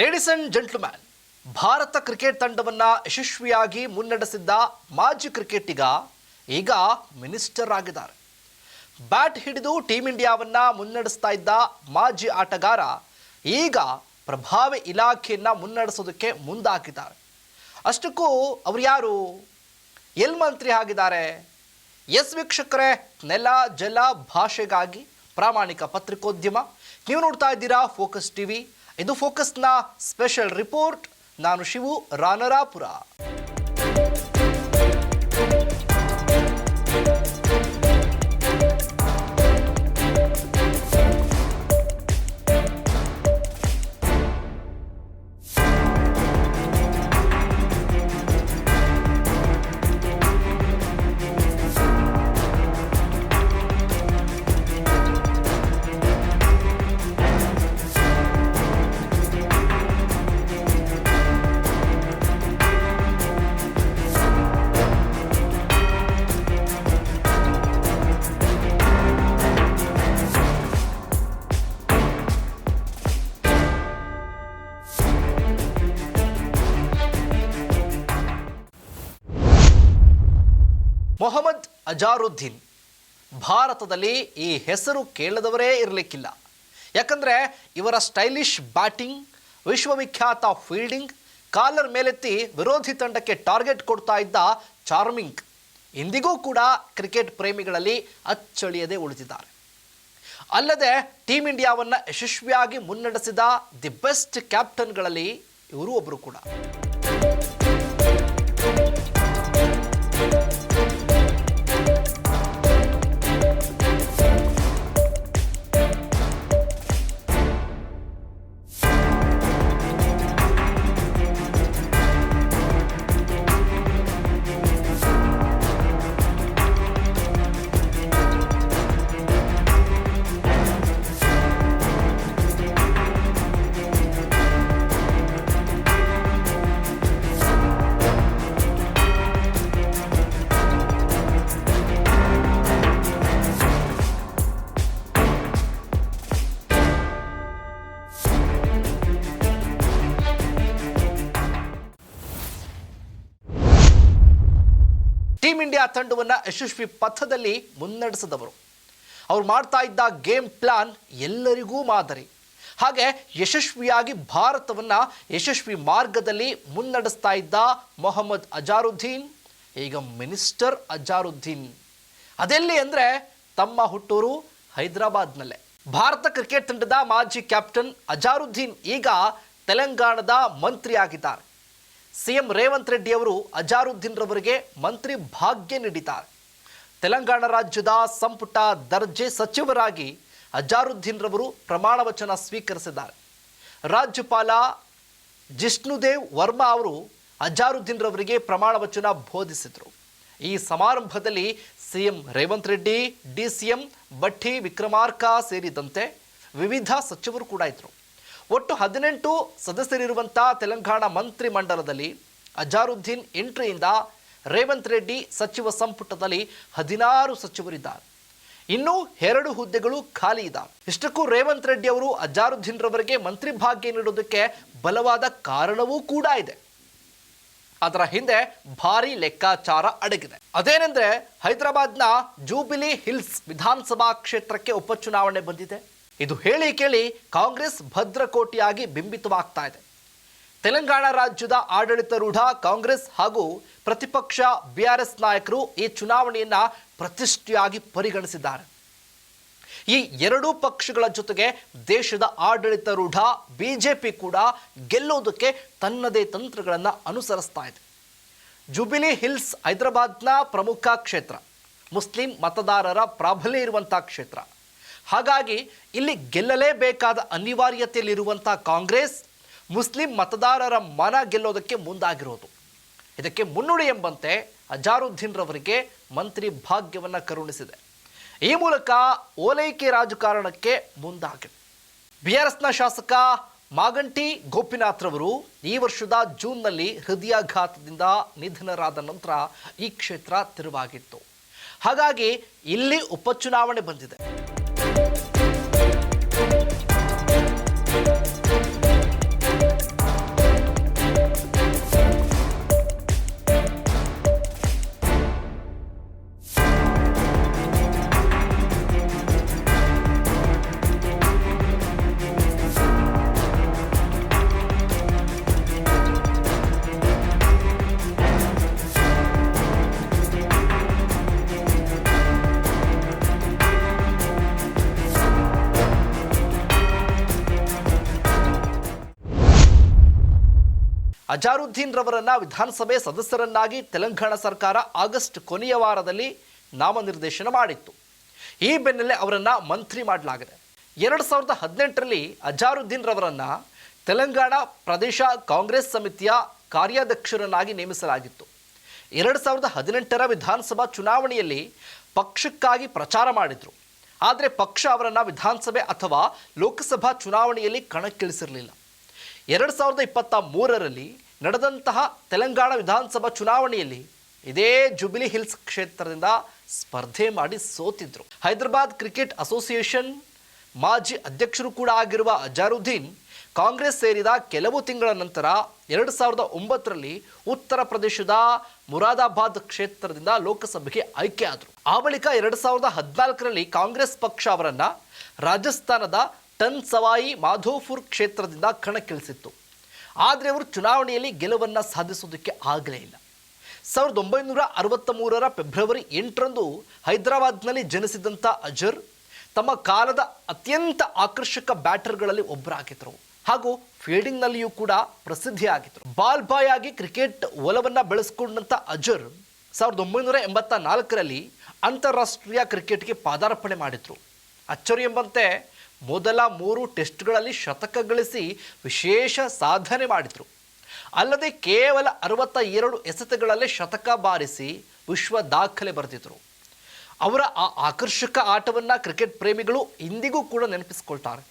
Ladies and gentleman Bharat cricket ತಂಡವನ್ನು ಯಶಸ್ವಿಯಾಗಿ ಮುನ್ನಡೆಸಿದ್ದ ಮಾಜಿ ಕ್ರಿಕೆಟಿಗ ಈಗ ಮಿನಿಸ್ಟರ್ ಆಗಿದ್ದಾರೆ. ಬ್ಯಾಟ್ ಹಿಡಿದು ಟೀಂ ಇಂಡಿಯಾವನ್ನು ಮುನ್ನಡೆಸ್ತಾ ಇದ್ದ ಮಾಜಿ ಆಟಗಾರ ಈಗ ಪ್ರಭಾವಿ ಇಲಾಖೆಯನ್ನು ಮುನ್ನಡೆಸೋದಕ್ಕೆ ಮುಂದಾಗಿದ್ದಾರೆ. ಅಷ್ಟಕ್ಕೂ ಅವರು ಯಾರು? ಎಲ್ ಮಂತ್ರಿ ಆಗಿದ್ದಾರೆ. ಎಸ್ ವೀಕ್ಷಕರೇ, ನೆಲ, ಜಲ ಭಾಷೆಗಾಗಿ ಪ್ರಾಮಾಣಿಕ ಪತ್ರಿಕೋದ್ಯಮ. ನೀವು ನೋಡ್ತಾ ಇದ್ದೀರಾ ಫೋಕಸ್ ಟಿವಿ ಇದು ಫೋಕಸ್ನ ಸ್ಪೆಷಲ್ ರಿಪೋರ್ಟ್ ನಾನು ಶಿವು ರಾನರಾಪುರ. ಮೊಹಮ್ಮದ್ ಅಜಾರುದ್ದೀನ್. ಭಾರತದಲ್ಲಿ ಈ ಹೆಸರು ಕೇಳದವರೇ ಇರಲಿಕ್ಕಿಲ್ಲ. ಯಾಕಂದರೆ ಇವರ ಸ್ಟೈಲಿಶ್ ಬ್ಯಾಟಿಂಗ್, ವಿಶ್ವವಿಖ್ಯಾತ ಫೀಲ್ಡಿಂಗ್, ಕಾಲರ್ ಮೇಲೆತ್ತಿ ವಿರೋಧಿ ತಂಡಕ್ಕೆ ಟಾರ್ಗೆಟ್ ಕೊಡ್ತಾ ಇದ್ದ ಚಾರ್ಮಿಂಗ್ ಇಂದಿಗೂ ಕೂಡ ಕ್ರಿಕೆಟ್ ಪ್ರೇಮಿಗಳಲ್ಲಿ ಅಚ್ಚಳಿಯದೆ ಉಳಿದಿದ್ದಾರೆ. ಅಲ್ಲದೆ ಟೀಮ್ ಇಂಡಿಯಾವನ್ನು ಯಶಸ್ವಿಯಾಗಿ ಮುನ್ನಡೆಸಿದ ದಿ ಬೆಸ್ಟ್ ಕ್ಯಾಪ್ಟನ್ಗಳಲ್ಲಿ ಇವರು ಒಬ್ಬರು ಕೂಡ. ಇಂಡಿಯಾ ತಂಡವನ್ನು ಯಶಸ್ವಿ ಪಥದಲ್ಲಿ ಮುನ್ನಡೆಸಿದವರು. ಅವ್ರು ಮಾಡ್ತಾ ಇದ್ದ ಗೇಮ್ ಪ್ಲಾನ್ ಎಲ್ಲರಿಗೂ ಮಾದರಿ. ಹಾಗೆ ಯಶಸ್ವಿಯಾಗಿ ಭಾರತವನ್ನು ಯಶಸ್ವಿ ಮಾರ್ಗದಲ್ಲಿ ಮುನ್ನಡೆಸ್ತಾ ಇದ್ದ ಮೊಹಮ್ಮದ್ ಅಜಾರುದ್ದೀನ್, ಈಗ ಮಿನಿಸ್ಟರ್ ಅಜಾರುದ್ದೀನ್. ಅದೆಲ್ಲಿ ಅಂದರೆ ತಮ್ಮ ಹುಟ್ಟೂರು ಹೈದರಾಬಾದ್ನಲ್ಲೇ. ಭಾರತ ಕ್ರಿಕೆಟ್ ತಂಡದ ಮಾಜಿ ಕ್ಯಾಪ್ಟನ್ ಅಜಾರುದ್ದೀನ್ ಈಗ ತೆಲಂಗಾಣದ ಮಂತ್ರಿ ಆಗಿದ್ದಾರೆ ಸಿಎಂ ರೇವಂತ್ ರೆಡ್ಡಿ ಅವರು ಅಜಾರುದ್ದೀನ್ ರವರಿಗೆ ಮಂತ್ರಿ ಭಾಗ್ಯ ನೀಡಿದ್ದಾರೆ. ತೆಲಂಗಾಣ ರಾಜ್ಯದ ಸಂಪುಟ ದರ್ಜೆ ಸಚಿವರಾಗಿ ಅಜಾರುದ್ದೀನ್ ರವರು ಪ್ರಮಾಣ ವಚನ ಸ್ವೀಕರಿಸಿದ್ದಾರೆ. ರಾಜ್ಯಪಾಲ ಜಿಷ್ಣುದೇವ್ ವರ್ಮಾ ಅವರು ಅಜಾರುದ್ದೀನ್ ರವರಿಗೆ ಪ್ರಮಾಣ ವಚನ ಬೋಧಿಸಿದರು. ಈ ಸಮಾರಂಭದಲ್ಲಿ CM Revanth Reddy, D CM Bhatti Vikramarka ಸೇರಿದಂತೆ ವಿವಿಧ ಸಚಿವರು ಕೂಡ ಇದ್ದರು. ಒಟ್ಟು ಹದಿನೆಂಟು ಸದಸ್ಯರಿರುವಂಥ ತೆಲಂಗಾಣ ಮಂತ್ರಿ ಮಂಡಲದಲ್ಲಿ ಅಜಾರುದ್ದೀನ್ ಎಂಟ್ರಿಯಿಂದ ರೇವಂತ್ ರೆಡ್ಡಿ ಸಚಿವ ಸಂಪುಟದಲ್ಲಿ ಹದಿನಾರು ಸಚಿವರಿದ್ದಾರೆ. ಇನ್ನು ಎರಡು ಹುದ್ದೆಗಳು ಖಾಲಿ ಇದ್ದಾವೆ ಇಷ್ಟಕ್ಕೂ ರೇವಂತ್ ರೆಡ್ಡಿ ಅವರು ಅಜಾರುದ್ದೀನ್ ರವರಿಗೆ ಮಂತ್ರಿ ಭಾಗ್ಯ ನೀಡೋದಕ್ಕೆ ಬಲವಾದ ಕಾರಣವೂ ಕೂಡ ಇದೆ. ಅದರ ಹಿಂದೆ ಭಾರಿ ಲೆಕ್ಕಾಚಾರ ಅಡಗಿದೆ. ಅದೇನೆಂದ್ರೆ ಹೈದರಾಬಾದ್ನ ಜೂಬಿಲಿ ಹಿಲ್ಸ್ ವಿಧಾನಸಭಾ ಕ್ಷೇತ್ರಕ್ಕೆ ಉಪಚುನಾವಣೆ ಬಂದಿದೆ. ಇದು ಹೇಳಿ ಕೇಳಿ ಕಾಂಗ್ರೆಸ್ ಭದ್ರಕೋಟೆಯಾಗಿ ಬಿಂಬಿತವಾಗ್ತಾ ಇದೆ. ತೆಲಂಗಾಣ ರಾಜ್ಯದ ಆಡಳಿತಾರೂಢ ಕಾಂಗ್ರೆಸ್ ಹಾಗೂ ಪ್ರತಿಪಕ್ಷ ಬಿಆರ್ಎಸ್ ನಾಯಕರು ಈ ಚುನಾವಣೆಯನ್ನ ಪ್ರತಿಷ್ಠೆಯಾಗಿ ಪರಿಗಣಿಸಿದ್ದಾರೆ. ಈ ಎರಡೂ ಪಕ್ಷಗಳ ಜೊತೆಗೆ ದೇಶದ ಆಡಳಿತಾರೂಢ ಬಿಜೆಪಿ ಕೂಡ ಗೆಲ್ಲುವುದಕ್ಕೆ ತನ್ನದೇ ತಂತ್ರಗಳನ್ನು ಅನುಸರಿಸ್ತಾ ಇದೆ. ಜುಬಿಲಿ ಹಿಲ್ಸ್ ಹೈದರಾಬಾದ್ನ ಪ್ರಮುಖ ಕ್ಷೇತ್ರ, ಮುಸ್ಲಿಂ ಮತದಾರರ ಪ್ರಾಬಲ್ಯ ಇರುವಂಥ ಕ್ಷೇತ್ರ. ಹಾಗಾಗಿ ಇಲ್ಲಿ ಗೆಲ್ಲಲೇಬೇಕಾದ ಅನಿವಾರ್ಯತೆಯಲ್ಲಿರುವಂಥ ಕಾಂಗ್ರೆಸ್, ಮುಸ್ಲಿಂ ಮತದಾರರ ಮನ ಗೆಲ್ಲೋದಕ್ಕೆ ಮುಂದಾಗಿರೋದು. ಇದಕ್ಕೆ ಮುನ್ನುಡಿ ಎಂಬಂತೆ ಅಜಾರುದ್ದೀನ್ ರವರಿಗೆ ಮಂತ್ರಿ ಭಾಗ್ಯವನ್ನು ಕರುಣಿಸಿದೆ. ಈ ಮೂಲಕ ಓಲೈಕೆ ರಾಜಕಾರಣಕ್ಕೆ ಮುಂದಾಗಿದೆ. ಬಿ ಆರ್ ಎಸ್ನ ಶಾಸಕ ಮಾಗಂಟಿ ಗೋಪಿನಾಥ್ ರವರು ಈ ವರ್ಷದ ಜೂನ್ನಲ್ಲಿ ಹೃದಯಾಘಾತದಿಂದ ನಿಧನರಾದ ನಂತರ ಈ ಕ್ಷೇತ್ರ ತೆರವಾಗಿತ್ತು. ಹಾಗಾಗಿ ಇಲ್ಲಿ ಉಪಚುನಾವಣೆ ಬಂದಿದೆ. ಅಜಾರುದ್ದೀನ್ ರವರನ್ನ ವಿಧಾನಸಭೆ ಸದಸ್ಯರನ್ನಾಗಿ ತೆಲಂಗಾಣ ಸರ್ಕಾರ ಆಗಸ್ಟ್ ಕೊನೆಯ ವಾರದಲ್ಲಿ ನಾಮನಿರ್ದೇಶನ ಮಾಡಿತ್ತು. ಈ ಬೆನ್ನಲ್ಲೇ ಅವರನ್ನ ಮಂತ್ರಿ ಮಾಡಲಾಗಿದೆ. ಎರಡು ಸಾವಿರದ ಹದಿನೆಂಟರಲ್ಲಿ ಅಜಾರುದ್ದೀನ್ ರವರನ್ನ ತೆಲಂಗಾಣ ಪ್ರದೇಶ ಕಾಂಗ್ರೆಸ್ ಸಮಿತಿಯ ಕಾರ್ಯಾಧ್ಯಕ್ಷರನ್ನಾಗಿ ನೇಮಿಸಲಾಗಿತ್ತು. ಎರಡು ಸಾವಿರದ ಹದಿನೆಂಟರ ವಿಧಾನಸಭಾ ಚುನಾವಣೆಯಲ್ಲಿ ಪಕ್ಷಕ್ಕಾಗಿ ಪ್ರಚಾರ ಮಾಡಿದರು. ಆದರೆ ಪಕ್ಷ ಅವರನ್ನು ವಿಧಾನಸಭೆ ಅಥವಾ ಲೋಕಸಭಾ ಚುನಾವಣೆಯಲ್ಲಿ ಕಣಕ್ಕಿಳಿಸಿರಲಿಲ್ಲ. ಎರಡು ಸಾವಿರದ ಇಪ್ಪತ್ತ ಮೂರರಲ್ಲಿ ನಡೆದಂತಹ ತೆಲಂಗಾಣ ವಿಧಾನಸಭಾ ಚುನಾವಣೆಯಲ್ಲಿ ಇದೇ ಜುಬಿಲಿ ಹಿಲ್ಸ್ ಕ್ಷೇತ್ರದಿಂದ ಸ್ಪರ್ಧೆ ಮಾಡಿ ಸೋತಿದ್ರು. ಹೈದರಾಬಾದ್ ಕ್ರಿಕೆಟ್ ಅಸೋಸಿಯೇಷನ್ ಮಾಜಿ ಅಧ್ಯಕ್ಷರು ಕೂಡ ಆಗಿರುವ ಅಜಾರುದ್ದೀನ್ ಕಾಂಗ್ರೆಸ್ ಸೇರಿದ ಕೆಲವು ತಿಂಗಳ ನಂತರ ಎರಡು ಸಾವಿರದ ಒಂಬತ್ತರಲ್ಲಿ ಉತ್ತರ ಪ್ರದೇಶದ ಮುರಾದಾಬಾದ್ ಕ್ಷೇತ್ರದಿಂದ ಲೋಕಸಭೆಗೆ ಆಯ್ಕೆ ಆದರು. ಆ ಬಳಿಕ ಎರಡು ಸಾವಿರದ ಹದಿನಾಲ್ಕರಲ್ಲಿ ಕಾಂಗ್ರೆಸ್ ಪಕ್ಷ ಅವರನ್ನು ರಾಜಸ್ಥಾನದ ಟನ್ ಸವಾಯಿ ಮಾಧೋಪುರ್ ಕ್ಷೇತ್ರದಿಂದ ಕಣಕ್ಕಿಳಿಸಿತ್ತು. ಆದರೆ ಅವರು ಚುನಾವಣೆಯಲ್ಲಿ ಗೆಲುವನ್ನು ಸಾಧಿಸೋದಕ್ಕೆ ಆಗಲೇ ಇಲ್ಲ. ಸಾವಿರದ ಒಂಬೈನೂರ ಅರವತ್ತ ಮೂರರ ಫೆಬ್ರವರಿ ಎಂಟರಂದು ಹೈದರಾಬಾದ್ನಲ್ಲಿ ಜನಿಸಿದಂಥ ಅಜರ್ ತಮ್ಮ ಕಾಲದ ಅತ್ಯಂತ ಆಕರ್ಷಕ ಬ್ಯಾಟರ್ಗಳಲ್ಲಿ ಒಬ್ಬರಾಗಿದ್ದರು. ಹಾಗೂ ಫೀಲ್ಡಿಂಗ್ನಲ್ಲಿಯೂ ಕೂಡ ಪ್ರಸಿದ್ಧಿಯಾಗಿದ್ದರು. ಬಾಲ್ ಬಾಯ್ ಆಗಿ ಕ್ರಿಕೆಟ್ ಒಲವನ್ನು ಬೆಳೆಸ್ಕೊಂಡಂಥ ಅಜರ್ ಸಾವಿರದ ಒಂಬೈನೂರ ಎಂಬತ್ತ ನಾಲ್ಕರಲ್ಲಿ ಅಂತಾರಾಷ್ಟ್ರೀಯ ಕ್ರಿಕೆಟ್ಗೆ ಪಾದಾರ್ಪಣೆ ಮಾಡಿದರು. ಅಚ್ಚರಿ ಎಂಬಂತೆ ಮೊದಲ ಮೂರು ಟೆಸ್ಟ್ಗಳಲ್ಲಿ ಶತಕ ಗಳಿಸಿ ವಿಶೇಷ ಸಾಧನೆ ಮಾಡಿದರು. ಅಲ್ಲದೆ ಕೇವಲ ಅರವತ್ತ ಎರಡು ಎಸೆತಗಳಲ್ಲೇ ಶತಕ ಬಾರಿಸಿ ವಿಶ್ವ ದಾಖಲೆ ಬರೆದಿದ್ದರು ಅವರ ಆ ಆಕರ್ಷಕ ಆಟವನ್ನು ಕ್ರಿಕೆಟ್ ಪ್ರೇಮಿಗಳು ಇಂದಿಗೂ ಕೂಡ ನೆನಪಿಸಿಕೊಳ್ತಾರೆ.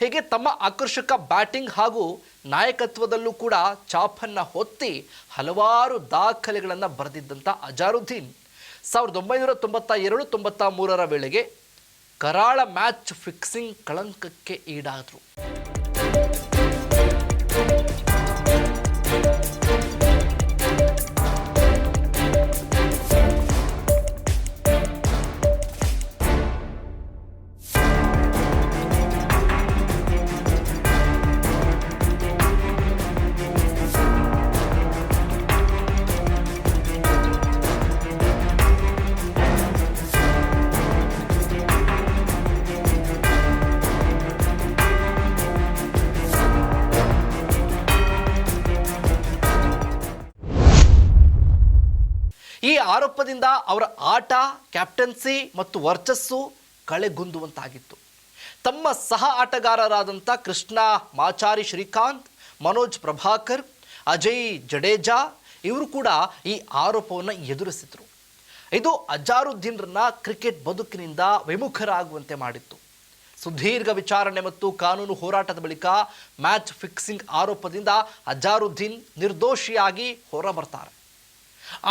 ಹೀಗೆ ತಮ್ಮ ಆಕರ್ಷಕ ಬ್ಯಾಟಿಂಗ್ ಹಾಗೂ ನಾಯಕತ್ವದಲ್ಲೂ ಕೂಡ ಚಾಪನ್ನು ಹೊತ್ತಿ ಹಲವಾರು ದಾಖಲೆಗಳನ್ನು ಬರೆದಿದ್ದಂಥ ಅಜಾರುದ್ದೀನ್. ಸಾವಿರದ ಒಂಬೈನೂರ ತೊಂಬತ್ತ ಎರಡು ತೊಂಬತ್ತ ಮೂರರ ವೇಳೆಗೆ ಕರಾಳ ಮ್ಯಾಚ್ ಫಿಕ್ಸಿಂಗ್ ಕಳಂಕಕ್ಕೆ ಈಡಾದರು. ಆರೋಪದಿಂದ ಅವರ ಆಟ, ಕ್ಯಾಪ್ಟನ್ಸಿ ಮತ್ತು ವರ್ಚಸ್ಸು ಕಳೆಗುಂದುವಂತಾಗಿತ್ತು. ತಮ್ಮ ಸಹ ಆಟಗಾರರಾದಂಥ ಕೃಷ್ಣ ಮಾಚಾರಿ ಶ್ರೀಕಾಂತ್, ಮನೋಜ್ ಪ್ರಭಾಕರ್, ಅಜಯ್ ಜಡೇಜಾ ಇವರು ಕೂಡ ಈ ಆರೋಪವನ್ನು ಎದುರಿಸಿದರು. ಇದು ಅಜಾರುದ್ದೀನ್ರನ್ನ ಕ್ರಿಕೆಟ್ ಬದುಕಿನಿಂದ ವಿಮುಖರಾಗುವಂತೆ ಮಾಡಿತ್ತು. ಸುದೀರ್ಘ ವಿಚಾರಣೆ ಮತ್ತು ಕಾನೂನು ಹೋರಾಟದ ಬಳಿಕ ಮ್ಯಾಚ್ ಫಿಕ್ಸಿಂಗ್ ಆರೋಪದಿಂದ ಅಜಾರುದ್ದೀನ್ ನಿರ್ದೋಷಿಯಾಗಿ ಹೊರಬರ್ತಾರೆ.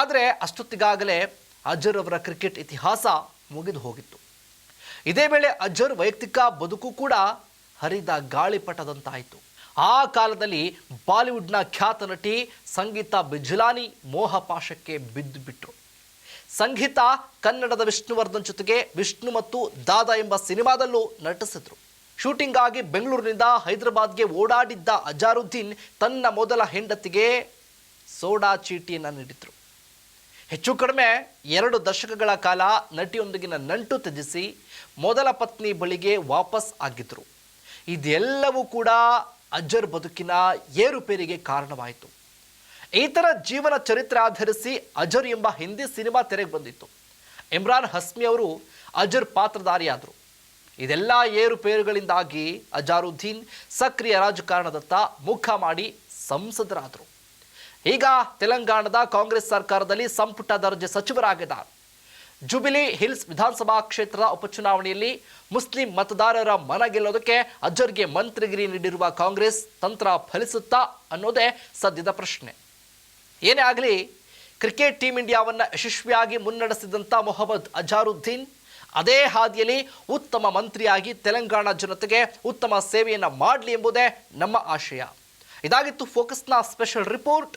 ಆದರೆ ಅಷ್ಟೊತ್ತಿಗಾಗಲೇ ಅಜರ್ ಅವರ ಕ್ರಿಕೆಟ್ ಇತಿಹಾಸ ಮುಗಿದು ಹೋಗಿತ್ತು. ಇದೇ ವೇಳೆ ಅಜರ್ ವೈಯಕ್ತಿಕ ಬದುಕು ಕೂಡ ಹರಿದ ಗಾಳಿಪಟದಂತಾಯಿತು ಆ ಕಾಲದಲ್ಲಿ ಬಾಲಿವುಡ್ನ ಖ್ಯಾತ ನಟಿ ಸಂಗೀತ ಬಿಜ್ಲಾನಿ ಮೋಹಪಾಶಕ್ಕೆ ಬಿದ್ದು ಬಿಟ್ಟರು ಸಂಗೀತ ಕನ್ನಡದ ವಿಷ್ಣುವರ್ಧನ್ ಜೊತೆಗೆ ವಿಷ್ಣು ಮತ್ತು ದಾದಾ ಎಂಬ ಸಿನಿಮಾದಲ್ಲೂ ನಟಿಸಿದ್ರು. ಶೂಟಿಂಗ್ ಆಗಿ ಬೆಂಗಳೂರಿನಿಂದ ಹೈದರಾಬಾದ್ಗೆ ಓಡಾಡಿದ್ದ ಅಜಾರುದ್ದೀನ್ ತನ್ನ ಮೊದಲ ಹೆಂಡತಿಗೆ ಸೋಡಾ ಚೀಟಿಯನ್ನು ನೀಡಿದ್ರು. ಹೆಚ್ಚು ಕಡಿಮೆ ಎರಡು ದಶಕಗಳ ಕಾಲ ನಟಿಯೊಂದಿಗಿನ ನಂಟು ತ್ಯಜಿಸಿ ಮೊದಲ ಪತ್ನಿ ಬಳಿಗೆ ವಾಪಸ್ ಆಗಿದ್ದರು ಇದೆಲ್ಲವೂ ಕೂಡ ಅಜರ್ ಬದುಕಿನ ಏರುಪೇರಿಗೆ ಕಾರಣವಾಯಿತು. ಈ ಥರ ಜೀವನ ಚರಿತ್ರೆ ಆಧರಿಸಿ ಅಜರ್ ಎಂಬ ಹಿಂದಿ ಸಿನಿಮಾ ತೆರೆಗೆ ಬಂದಿತ್ತು. ಇಮ್ರಾನ್ ಹಸ್ಮಿ ಅವರು ಅಜರ್ ಪಾತ್ರಧಾರಿಯಾದರು. ಇದೆಲ್ಲ ಏರುಪೇರುಗಳಿಂದಾಗಿ ಅಜಾರುದ್ದೀನ್ ಸಕ್ರಿಯ ರಾಜಕಾರಣದತ್ತ ಮುಖ ಮಾಡಿ ಸಂಸದರಾದರು. ಈಗ ತೆಲಂಗಾಣದ ಕಾಂಗ್ರೆಸ್ ಸರ್ಕಾರದಲ್ಲಿ ಸಂಪುಟ ದರ್ಜೆ ಸಚಿವರಾಗಿದ್ದಾರೆ ಜುಬಿಲಿ ಹಿಲ್ಸ್ ವಿಧಾನಸಭಾ ಕ್ಷೇತ್ರದ ಉಪಚುನಾವಣೆಯಲ್ಲಿ ಮುಸ್ಲಿಂ ಮತದಾರರ ಮನ ಗೆಲ್ಲೋದಕ್ಕೆ ಅಜರ್ಗೆ ಮಂತ್ರಿಗಿರಿ ನೀಡಿರುವ ಕಾಂಗ್ರೆಸ್ ತಂತ್ರ ಫಲಿಸುತ್ತಾ ಅನ್ನೋದೇ ಸದ್ಯದ ಪ್ರಶ್ನೆ. ಏನೇ ಆಗಲಿ, ಕ್ರಿಕೆಟ್ ಟೀಮ್ ಇಂಡಿಯಾವನ್ನು ಯಶಸ್ವಿಯಾಗಿ ಮುನ್ನಡೆಸಿದಂಥ ಮೊಹಮ್ಮದ್ ಅಜಾರುದ್ದೀನ್, ಅದೇ ಹಾದಿಯಲ್ಲಿ ಉತ್ತಮ ಮಂತ್ರಿಯಾಗಿ ತೆಲಂಗಾಣ ಜನತೆಗೆ ಉತ್ತಮ ಸೇವೆಯನ್ನು ಮಾಡಲಿ ಎಂಬುದೇ ನಮ್ಮ ಆಶಯ. ಇದಾಗಿತ್ತು ಫೋಕಸ್ನ ಸ್ಪೆಷಲ್ ರಿಪೋರ್ಟ್.